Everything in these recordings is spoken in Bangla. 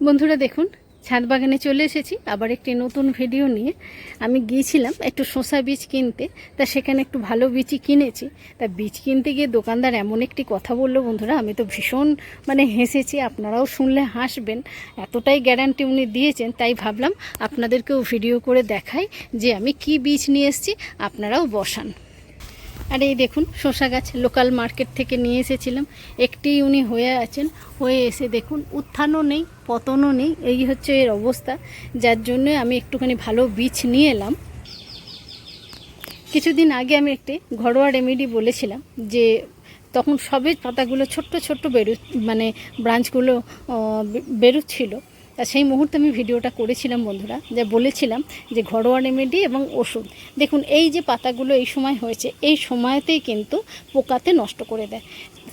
বন্ধুরা দেখুন, ছাদ বাগানে চলে এসেছি। আবার একটি নতুন ভিডিও নিয়ে। আমি গিয়েছিলাম একটু শসা বীজ কিনতে। তা সেখানে একটু ভালো বীজই কিনেছি। তা বীজ কিনতে গিয়ে দোকানদার এমন একটি কথা বলল, বন্ধুরা, আমি তো ভীষণ মানে হেসেছি। আপনারাও শুনলে হাসবেন। এতটাই গ্যারান্টি উনি দিয়েছেন। তাই ভাবলাম আপনাদেরকেও ভিডিও করে দেখাই যে আমি কি বীজ নিয়ে এসেছি। আপনারাও বসান। আর এই দেখুন, শসা গাছ লোকাল মার্কেট থেকে নিয়ে এসেছিলাম। একটি উনি হয়ে আছেন, হয়ে এসে দেখুন, উত্থানও নেই, পতনও নেই, এই হচ্ছে এর অবস্থা। যার জন্য আমি একটুখানি ভালো বীজ নিয়ে এলাম। কিছুদিন আগে আমি একটি ঘরোয়া রেমেডি বলেছিলাম যে, তখন সবে পাতাগুলো ছোট্ট ছোট্ট বেরো মানে ব্রাঞ্চগুলো বেরোচ্ছিল। তা সেই মুহূর্তে আমি ভিডিওটা করেছিলাম বন্ধুরা, যে বলেছিলাম যে ঘরোয়া রেমেডি এবং ওষুধ। দেখুন, এই যে পাতাগুলো এই সময় হয়েছে, এই সময়তেই কিন্তু পোকাতে নষ্ট করে দেয়।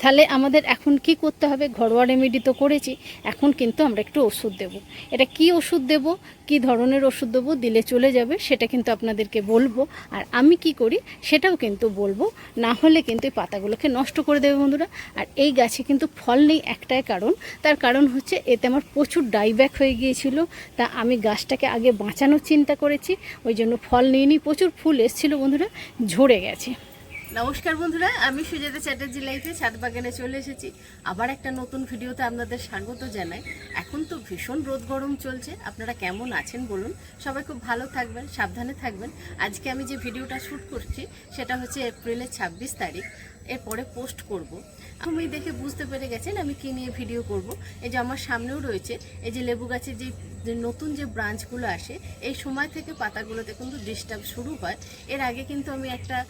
তাহলে আমাদের এখন কি করতে হবে? ঘরোয়া রেমেডি তো করেছি, এখন কিন্তু আমরা একটু ওষুধ দেব। এটা কি ওষুধ দেব? কি ধরনের ওষুধ দেবো? দিলে চলে যাবে, সেটা কিন্তু আপনাদেরকে বলব। আর আমি কি করি, সেটাও কিন্তু বলব। না হলে কিন্তু এই পাতাগুলোকে নষ্ট করে দেবে বন্ধুরা। আর এই গাছে কিন্তু ফল নেই একটাই কারণ। তার কারণ হচ্ছে, এতে আমার প্রচুর ডাইব্যাক হয়ে গিয়েছিল। তা আমি গাছটাকে আগে বাঁচানোর চিন্তা করেছি। ওই জন্য ফল নিয়ে নিই প্রচুর ফুল এসেছিল বন্ধুরা, ঝরে গেছে। নমস্কার বন্ধুরা, আমি সুজাতা চ্যাটার্জি লাইফে ছাদ বাগানে চলে এসেছি। আবার একটা নতুন ভিডিওতে আপনাদের স্বাগত জানাই। এখন তো ভীষণ রোদ গরম চলছে, আপনারা কেমন আছেন বলুন? সবাই খুব ভালো থাকবেন, সাবধানে থাকবেন। আজকে আমি যে ভিডিওটা শ্যুট করছি, সেটা হচ্ছে এপ্রিলের ছাব্বিশ তারিখ। এরপরে পোস্ট করব। আমি দেখে বুঝতে পেরে গেছেন আমি কী নিয়ে ভিডিও করব। এই যে আমার সামনেও রয়েছে, এই যে লেবু গাছের যে যে নতুন যে ব্রাঞ্চগুলো আসে, এই সময় থেকে পাতাগুলোতে কিন্তু ডিস্টার্ব শুরু হয়। এর আগে কিন্তু আমি একটা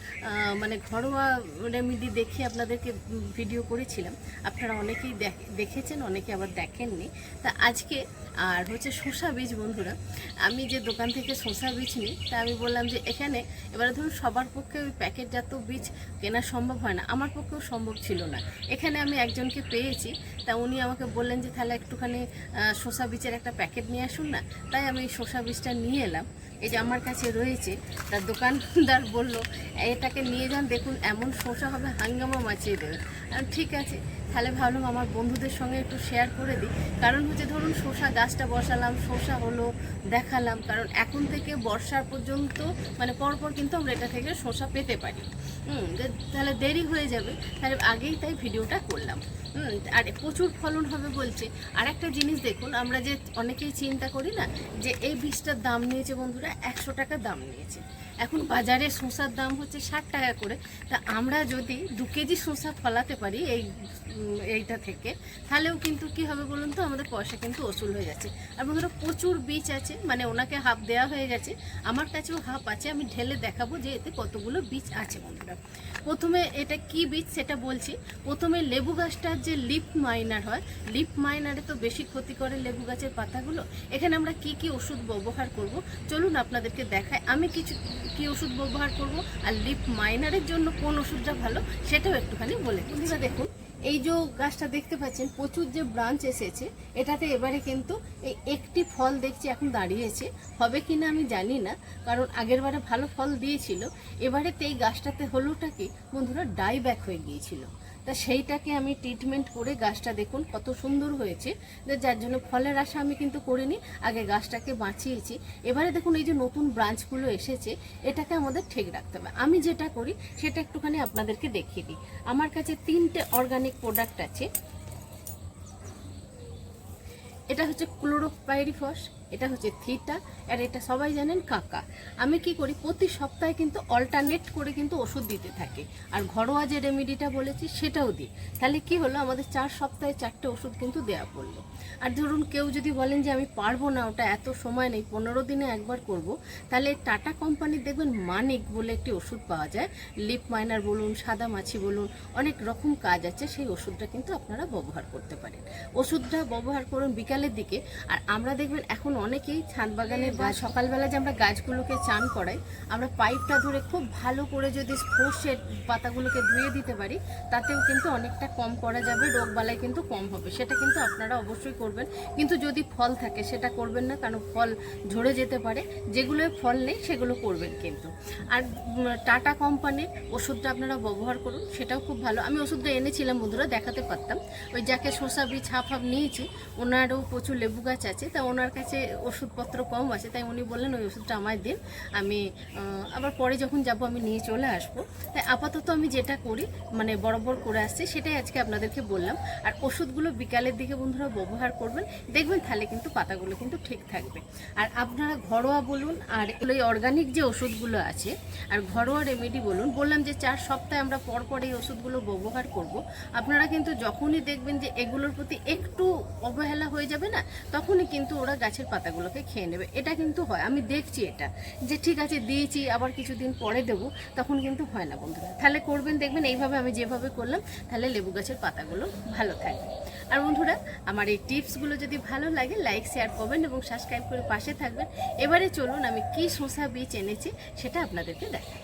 মানে ঘরোয়া রেমেডি দেখে আপনাদেরকে ভিডিও করেছিলাম। আপনারা অনেকেই দেখ- দেখেছেন, অনেকে আবার দেখেননি। তা আজকে আর হচ্ছে শসা বীজ বন্ধুরা, আমি যে দোকান থেকে শসা বীজ নিই, তা আমি বললাম যে এখানে, এবারে ধরুন সবার পক্ষে ওই প্যাকেটজাত বীজ কেনা সম্ভব হয় না। আমার পক্ষেও সম্ভব ছিল না। এখানে আমি একজনকে পেয়েছি, তা উনি আমাকে বললেন যে, তাহলে একটুখানি শসা বীজের একটা প্যাকেট নিয়ে আসুন না? তাই আমি শসা বীজটা নিয়ে এলাম। এই যে আমার কাছে রয়েছে তার দোকানদার বলল, এটাকে নিয়ে যান, দেখুন, এমন শসা হবে, হাঙ্গামা মাচিয়ে দেবেন ঠিক আছে। তাহলে ভাবলাম আমার বন্ধুদের সঙ্গে একটু শেয়ার করে দিই। কারণ হচ্ছে ধরুন শসা গাছটা বসালাম, শসা হলো, দেখালাম। কারণ এখন থেকে বর্ষার পর্যন্ত মানে পরপর কিন্তু আমরা এটা থেকে শসা পেতে পারি। হুম তাহলে দেরি হয়ে যাবে। তাহলে আগেই তাই ভিডিওটা করলাম। আর প্রচুর ফলন হবে বলছে। আর একটা জিনিস দেখুন, আমরা যে অনেকেই চিন্তা করি না, যে এই বীজটার দাম নিয়েছে বন্ধুরা একশো টাকা দাম নিয়েছে। এখন বাজারে শসার দাম হচ্ছে ষাট টাকা করে। তা আমরা যদি দু কেজি শসা ফলাতে পারি এই এইটা থেকে, তাহলেও কিন্তু কি হবে বলুন তো? আমাদের পয়সা কিন্তু ওসুল হয়ে যাচ্ছে। আর বন্ধুরা প্রচুর বীজ আছে মানে ওনাকে হাফ দেওয়া হয়ে গেছে। আমার কাছেও হাফ আছে, আমি ঢেলে দেখাবো যে এতে কতগুলো বীজ আছে বন্ধুরা। প্রথমে এটা কি বীজ সেটা বলছি। প্রথমে লেবু গাছটার যে লিপ মাইনার হয় লিপ মাইনারে তো বেশি ক্ষতি করে লেবু গাছের পাতাগুলো। এখানে আমরা কি কি ওষুধ ব্যবহার করব? চলুন আপনাদেরকে দেখাই, আমি কিছু, কি ওষুধ ব্যবহার করব আর লিপ মাইনারের জন্য কোন ওষুধটা ভালো সেটাও একটুখানি বলে। বন্ধুরা, দেখুন, এই যে গাছটা দেখতে পাচ্ছেন, প্রচুর যে ব্রাঞ্চ এসেছে, এটাতে এবারে কিন্তু এই একটি ফল দেখছি এখন দাঁড়িয়েছে। হবে কি না আমি জানি না, কারণ আগের বারে ভালো ফল দিয়েছিল, এবারে তো এই গাছটাতে হলোটা কি, বন্ধুরা ডাই ব্যাক হয়ে গিয়েছিল। তা সেইটাকে আমি ট্রিটমেন্ট করে গাছটা দেখুন কত সুন্দর হয়েছে। যার জন্য ফলের আশা আমি কিন্তু করিনি, আগে গাছটাকে বাঁচিয়েছি। এবারে দেখুন এই যে নতুন ব্রাঞ্চগুলো এসেছে, এটাকে আমাদের ঠিক রাখতে হবে। আমি যেটা করি, সেটা একটুখানি আপনাদেরকে দেখিয়ে দিই। আমার কাছে তিনটে অর্গানিক প্রোডাক্ট আছে। এটা হচ্ছে ক্লোরোপাইরিফস এটা হচ্ছে থিটা, আর এটা সবাই জানেন কাকা। আমি কি করি, প্রতি সপ্তাহে কিন্তু অল্টারনেট করে কিন্তু ওষুধ দিতে থাকি। আর ঘরোয়া যে রেমেডিটা বলেছি, সেটাও দিই। তাহলে কি হলো, আমাদের চার সপ্তাহে চারটে ওষুধ কিন্তু দেওয়া পড়ল। আর ধরুন কেউ যদি বলেন যে, আমি পারব না, ওটা এত সময় নেই, পনেরো দিনে একবার করব, তাহলে টাটা কোম্পানির দেখবেন মানিক বলে একটি ওষুধ পাওয়া যায়। লিপ মাইনার বলুন, সাদা মাছি বলুন, অনেক রকম কাজ আছে, সেই ওষুধটা কিন্তু আপনারা ব্যবহার করতে পারেন। ওষুধটা ব্যবহার করুন বিকালের দিকে, আর আমরা দেখবেন এখন অনেকেই ছাদ বাগানের গাছ সকালবেলা যে আমরা গাছগুলোকে চান করাই, আমরা পাইপটা ধরে খুব ভালো করে যদি সর্ষের পাতাগুলোকে ধুয়ে দিতে পারি, তাতেও কিন্তু অনেকটা কম করা যাবে, রোগবালাই কিন্তু কম হবে। সেটা কিন্তু আপনারা অবশ্যই করবেন। কিন্তু যদি ফল থাকে, সেটা করবেন না, কারণ ফল ঝরে যেতে পারে। যেগুলো ফল নেই, সেগুলো করবেন কিন্তু। আর টাটা কোম্পানির ওষুধটা আপনারা ব্যবহার করুন, সেটাও খুব ভালো। আমি ওষুধটা এনেছিলাম, বন্ধুরা, দেখাতে পারতাম। ওই যাকে শসা বীজ হাফ হাফ নিয়েছি, ওনারও প্রচুর লেবু গাছ আছে, তা ওনার কাছে ওষুধপত্র কম আছে, তাই উনি বললেন ওই ওষুধটা আমায় দিন। আমি আবার পরে যখন যাব আমি নিয়ে চলে আসব। তাই আপাতত আমি যেটা করি মানে বরাবর করে আসছি, সেটাই আজকে আপনাদেরকে বললাম। আর ওষুধগুলো বিকালের দিকে বন্ধুরা ব্যবহার করবেন, দেখবেন তাহলে কিন্তু পাতাগুলো কিন্তু ঠিক থাকবে। আর আপনারা ঘরোয়া বলুন, আর এই অর্গানিক যে ওষুধগুলো আছে, আর ঘরোয়া রেমেডি বলুন, বললাম যে চার সপ্তাহে আমরা পর পর এই ওষুধগুলো ব্যবহার করব। আপনারা কিন্তু যখনই দেখবেন যে এগুলোর প্রতি একটু অবহেলা হয়ে যাবে না, তখনই কিন্তু ওরা গাছের পাতাগুলোকে খেয়ে নেবে। এটা কিন্তু হয়। আমি দেখছি এটা যে ঠিক আছে, দিয়েছি, আবার কিছুদিন পরে দেবো, তখন কিন্তু হয় না বন্ধুরা। তাহলে করবেন, দেখবেন এইভাবে আমি যেভাবে করলাম, তাহলে লেবু গাছের পাতাগুলো ভালো থাকবে। আর বন্ধুরা, আমার এই টিপসগুলো যদি ভালো লাগে, লাইক শেয়ার করবেন এবং সাবস্ক্রাইব করে পাশে থাকবেন। এবারে চলুন আমি কি শসা বীজ এনেছি, সেটা আপনাদেরকে দেখাই।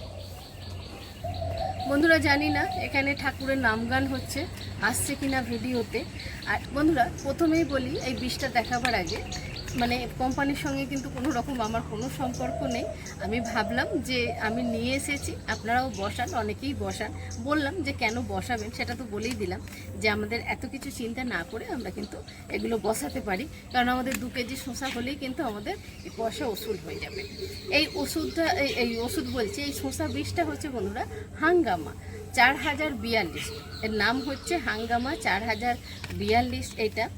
বন্ধুরা, জানি না এখানে ঠাকুরের নামগান হচ্ছে, আসছে কিনা ভিডিওতে। আর বন্ধুরা, প্রথমেই বলি, এই বীজটা দেখাবার আগে মানে কোম্পানির সঙ্গে কিন্তু কোনো রকম আমার কোনো সম্পর্ক নেই। আমি ভাবলাম যে আমি নিয়ে এসেছি, আপনারাও বসান, অনেকেই বসান। বললাম যে কেন বসাবেন সেটা তো বলেই দিলাম যে আমাদের এত কিছু চিন্তা না করে আমরা কিন্তু এগুলো বসাতে পারি। কারণ আমাদের দু কেজি শসা হলেই কিন্তু আমাদের পয়সা ওষুধ হয়ে যাবে। এই ওষুধটা, এই- ওষুধ বলছি, এই শসা বীজটা হচ্ছে বন্ধুরা হাঙ্গামা, চার হাজার বিয়াল্লিশ। এর নাম হচ্ছে হাঙ্গামা চার হাজার বিয়াল্লিশ এটা।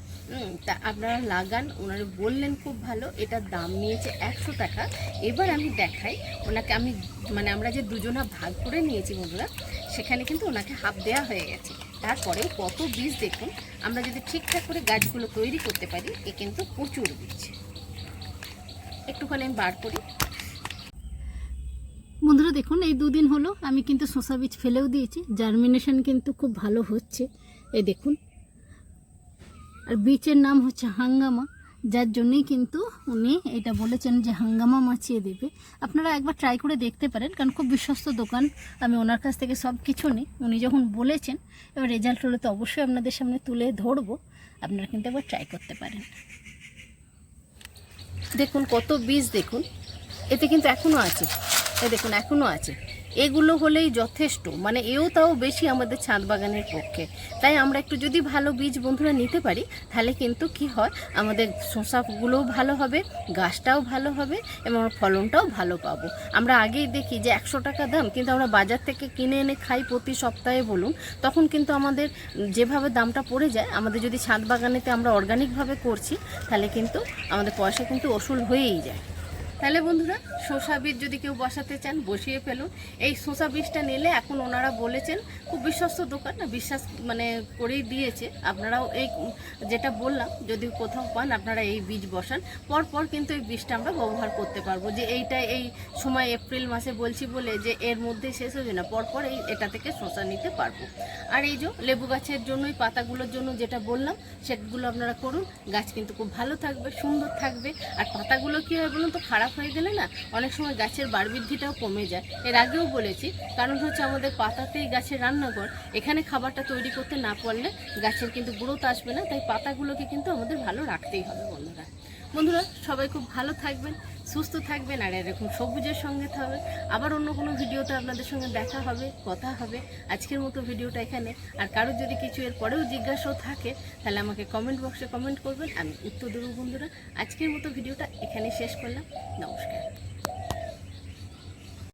তা আপনারা লাগান, ওনারা বললেন খুব ভালো এটার দাম নিয়েছে একশো টাকা। এবার আমি দেখাই, ওনাকে আমি মানে আমরা যে দুজনা ভাগ করে নিয়েছি বন্ধুরা, সেখানে কিন্তু ওনাকে হাফ দেওয়া হয়ে গেছে। তারপরেও কত বীজ দেখুন, আমরা যদি ঠিকঠাক করে গাছগুলো তৈরি করতে পারি, এ কিন্তু প্রচুর বীজ। একটুখানি আমি বার করি। বন্ধুরা দেখুন, এই দুদিন হলো আমি কিন্তু শসা বীজ ফেলেও দিয়েছি জার্মিনেশন কিন্তু খুব ভালো হচ্ছে। এই দেখুন আর বীজের নাম হচ্ছে হাঙ্গামা, যার জন্যই কিন্তু উনি এটা বলেছেন যে হাঙ্গামা মাছিয়ে দেবে। আপনারা একবার ট্রাই করে দেখতে পারেন, কারণ খুব বিশ্বস্ত দোকান, আমি ওনার কাছ থেকে সব কিছু নিই। উনি যখন বলেছেন, এবার রেজাল্ট হলে তো অবশ্যই আপনাদের সামনে তুলে ধরবো। আপনারা কিন্তু একবার ট্রাই করতে পারেন। দেখুন কত বীজ দেখুন। এতে কিন্তু এখনও আছে। এ দেখুন এখনও আছে। এগুলো হলেই যথেষ্ট। মানে এও তাও বেশি আমাদের ছাদ বাগানের পক্ষে। তাই আমরা একটু যদি ভালো বীজ বন্ধুরা নিতে পারি, তাহলে কিন্তু কি হয়, আমাদের শসাগুলোও ভালো হবে, গাছটাও ভালো হবে, এবং ফলনটাও ভালো পাবো। আমরা আগেই দেখি যে একশো টাকা দাম, কিন্তু আমরা বাজার থেকে কিনে এনে খাই প্রতি সপ্তাহে বলুন, তখন কিন্তু আমাদের যেভাবে দামটা পড়ে যায়, আমাদের যদি ছাদ বাগানেতে আমরা অর্গানিকভাবে করছি, তাহলে কিন্তু আমাদের পয়সা কিন্তু ওসুল হয়েই যায়। তাহলে বন্ধুরা, শসা বীজ যদি কেউ বসাতে চান, বসিয়ে ফেলুন। এই শসা বীজটা নিলে এখন ওনারা বলেছেন, খুব বিশ্বস্ত দোকান না বিশ্বাস মানে করেই দিয়েছে। আপনারাও এই যেটা বললাম, যদি কোথাও পান, আপনারা এই বীজ বসান। পরপর কিন্তু এই বীজটা আমরা ব্যবহার করতে পারব। যে এইটা এই সময় এপ্রিল মাসে বলছি বলে যে এর মধ্যে শেষ হবে না, পরপর এই এটা থেকে শসা নিতে পারব। আর এই যে লেবু গাছের জন্য এই পাতাগুলোর জন্য যেটা বললাম, সেগুলো আপনারা করুন। গাছ কিন্তু খুব ভালো থাকবে, সুন্দর থাকবে। আর পাতাগুলো কী হয় বলুন তো, খারাপ হয়ে গেলে না, অনেক সময় গাছের বাড়বৃদ্ধিটাও কমে যায়। এর আগেও বলেছি, কারণ হচ্ছে আমাদের পাতাতেই গাছের রান্নাঘর, এখানে খাবারটা তৈরি করতে না পারলে গাছের কিন্তু গ্রোথ আসবে না, তাই পাতাগুলোকে কিন্তু আমাদের ভালো রাখতেই হবে বন্ধুরা। বন্ধুরা, সবাই খুব ভালো থাকবেন সুস্থ থাকবেন আর এরকম সবুজের সঙ্গে থাকবে আবার অন্য কোনো ভিডিওতে আপনাদের সঙ্গে দেখা হবে, কথা হবে। আজকের মতো ভিডিওটা এখানে। আর কারোর যদি কিছু এর পরেও জিজ্ঞাসাও থাকে, তাহলে আমাকে কমেন্ট বক্সে কমেন্ট করবেন। আমি উত্তর দেবো বন্ধুরা। আজকের মতো ভিডিওটা এখানে শেষ করলাম। নমস্কার।